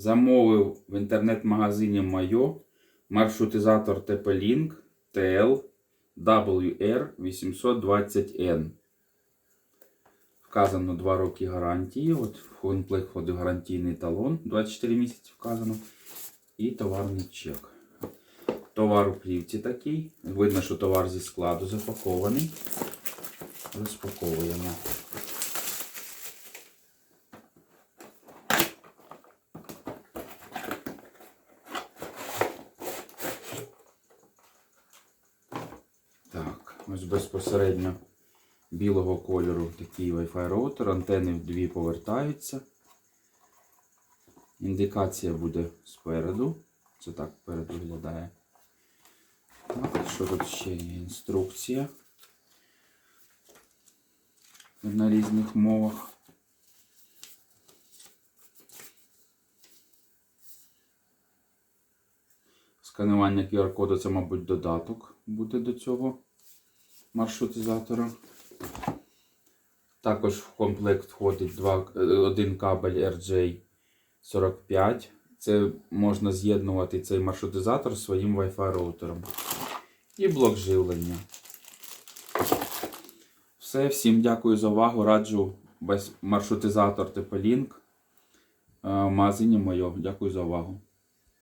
Замовив в інтернет-магазині Майо маршрутизатор TP-Link TL WR820N. Вказано 2 роки гарантії. От в комплект гарантійний талон 24 місяці вказано. І товарний чек. Товар у плівці такий. Видно, що товар зі складу запакований. Розпаковуємо. Так, ось безпосередньо білого кольору такий Wi-Fi роутер. Антени дві повертаються. Індикація буде спереду. Це так вперед виглядає. Так, що тут ще є? Інструкція на різних мовах. Сканування QR-коду це, мабуть, додаток буде до цього маршрутизатора. Також в комплект входить два, е, один кабель RJ45. Це можна з'єднувати цей маршрутизатор зі своїм Wi-Fi роутером. І блок живлення. Все, всім дякую за увагу. Раджу без маршрутизатор TP-Link. Е, магазині моє. Дякую за увагу.